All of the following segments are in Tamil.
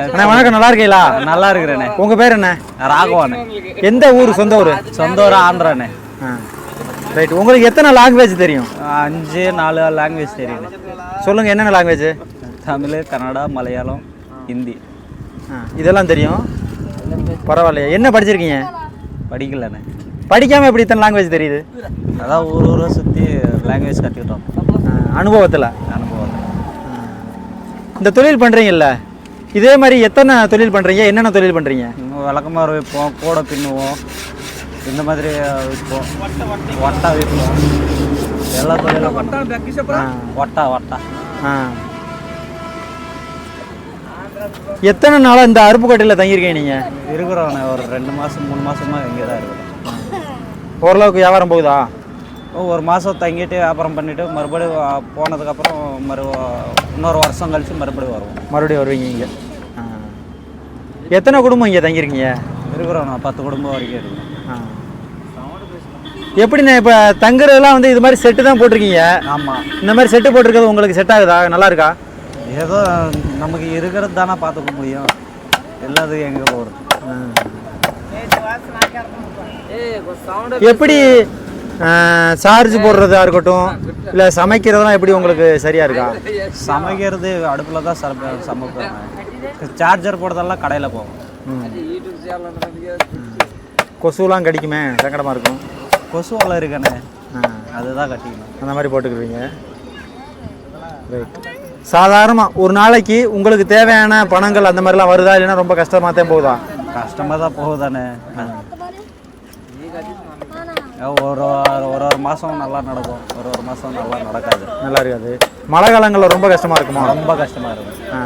அண்ணா வணக்கம். நல்லா இருக்கீங்களா? நல்லா இருக்கிறேண்ணே. உங்கள் பேர் என்ன? ராகவானே எந்த ஊர்? சொந்த ஊர்? சொந்த ஊர் ஆந்திராண்ணே. ரைட் உங்களுக்கு எத்தனை லாங்குவேஜ் தெரியும்? அஞ்சு நாலு லாங்குவேஜ் தெரியுண்ணே சொல்லுங்கள் என்னென்ன லாங்குவேஜ் தமிழ் கன்னடா மலையாளம் ஹிந்தி. இதெல்லாம் தெரியும். பரவாயில்லையா. என்ன படிச்சிருக்கீங்க? படிக்கலண்ணே. படிக்காமல் எப்படி இத்தனை லாங்குவேஜ் தெரியுது? அதான் ஊர் ஊரை சுற்றி லாங்குவேஜ் கற்றுக்கிட்டோம் அனுபவத்தில். அனுபவம். இந்த தொழில் பண்ணுறீங்கல்ல இதே மாதிரி எத்தனை தொழில் பண்ணுறீங்க என்னென்ன தொழில் பண்ணுறீங்க இன்னும் விளக்கமாறு வைப்போம் கூடை பின்னுவோம் இந்த மாதிரி விற்போம். ஒட்டா விற்போம். எல்லா தொழிலும் ஒட்டா ஒட்டா ஆ எத்தனை நாளாக இந்த அருப்புக்கோட்டையில் தங்கியிருக்கீங்க நீங்கள் இருக்கிறோண்ணே ஒரு ரெண்டு மாதம் மூணு மாதமா இங்கே தான் இருக்கிறோம் ஓரளவுக்கு வியாபாரம் போகுதா? ஓ, ஒரு மாதம் தங்கிட்டு வியாபாரம் பண்ணிவிட்டு மறுபடியும் போனதுக்கப்புறம் மறு இன்னொரு வருஷம் கழித்து மறுபடியும் வருவோம். மறுபடியும் வருவீங்க இங்கே. எத்தனை குடும்பம் இங்கே தங்கியிருக்கீங்க? இருக்கிறோம் நான் பத்து குடும்பம் வரைக்கும் இருக்கிறோம். எப்படிண்ணே இப்போ தங்குறதெல்லாம் வந்து இது மாதிரி செட்டு தான் போட்டிருக்கீங்க. ஆமாம் இந்த மாதிரி செட்டு போட்டிருக்கிறது உங்களுக்கு செட் ஆகுதா? நல்லா இருக்கா? ஏதோ நமக்கு இருக்கிறது தானே பார்த்துக்க முடியும். எல்லாத்துக்கும் எங்கே போகிறது எப்படி சார்ஜ் போடுறதா இருக்கட்டும் இல்லை சமைக்கிறதெல்லாம் எப்படி உங்களுக்கு சரியா இருக்கா? சமைக்கிறது அடுப்பில் தான் சமைப்பேன் சார்ஜர் போடுறதெல்லாம் கடையில் போவோம் கொசுலாம் கடிக்குமே சங்கடமாக இருக்கும். கொசு வலை இருக்கானே அதுதான் கட்டிக்கணும். அந்த மாதிரி போட்டுக்குவீங்க ரைட் சாதாரணமாக ஒரு நாளைக்கு உங்களுக்கு தேவையான பணங்கள் அந்த மாதிரிலாம் வருதா இல்லைன்னா ரொம்ப கஷ்டமாக தான் போகுதா? கஷ்டமாக தான் போகுதானே. ஒரு ஒரு ஒரு மாதம் நல்லா நடக்கும். ஒரு ஒரு மாதம் நல்லா நடக்காது. நல்லா இருக்காது. மழை காலங்களில் ரொம்ப கஷ்டமாக இருக்குமா? ரொம்ப கஷ்டமாக இருக்கும். ஆ.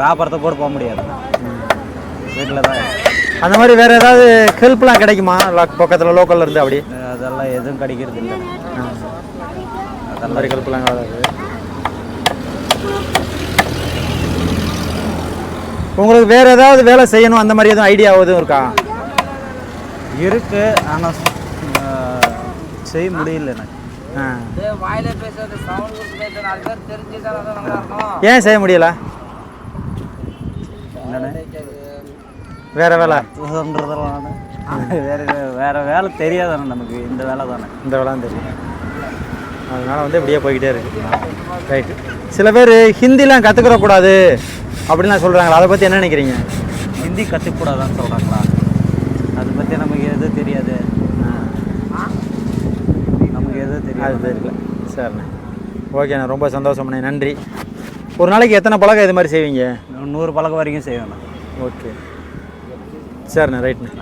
வியாபாரத்துக்கு கூட போக முடியாது. வீட்டில் தான். அந்த மாதிரி வேற ஏதாவது ஹெல்ப்லாம் கிடைக்குமா? பக்கத்தில் லோக்கல்ல இருந்து அப்படி? அதெல்லாம் எதுவும் கிடைக்கிறது இல்லை. அந்த மாதிரி ஹெல்ப்லாம் வராது உங்களுக்கு வேற ஏதாவது வேலை செய்யணும்? அந்த மாதிரி எதுவும் ஐடியா எதுவும் இருக்கா? இருக்கு. ஆனால் செய்ய முடியல எனக்கு. ஏன் செய்ய முடியல? வேற வேலை? வேற வேற வேலை தெரியாதானே நமக்கு இந்த வேலை தானே. இந்த வேலைன்னு தெரியும். அதனால வந்து இப்படியே போய்கிட்டே இருக்கு. ரைட்டு சில பேர் ஹிந்திலாம் கற்றுக்கிற கூடாது அப்படின்லாம் சொல்கிறாங்களா அதை பற்றி என்ன நினைக்கிறீங்க? ஹிந்தி கற்றுக்கூடாதான்னு சொல்கிறாங்களா அதை பற்றி நமக்கு எதுவும் தெரியாது நமக்கு எதுவும் அது தெரியல சரிண்ணே. ஓகேண்ணே ரொம்ப சந்தோஷம்ண்ணே. நன்றி. ஒரு நாளைக்கு எத்தனை பழக்கம் இது மாதிரி செய்வீங்க? நூறு பழக்கம் வரைக்கும் செய்வேன் நான் ஓகே. சரிண்ணே ரைட்ண்ணே.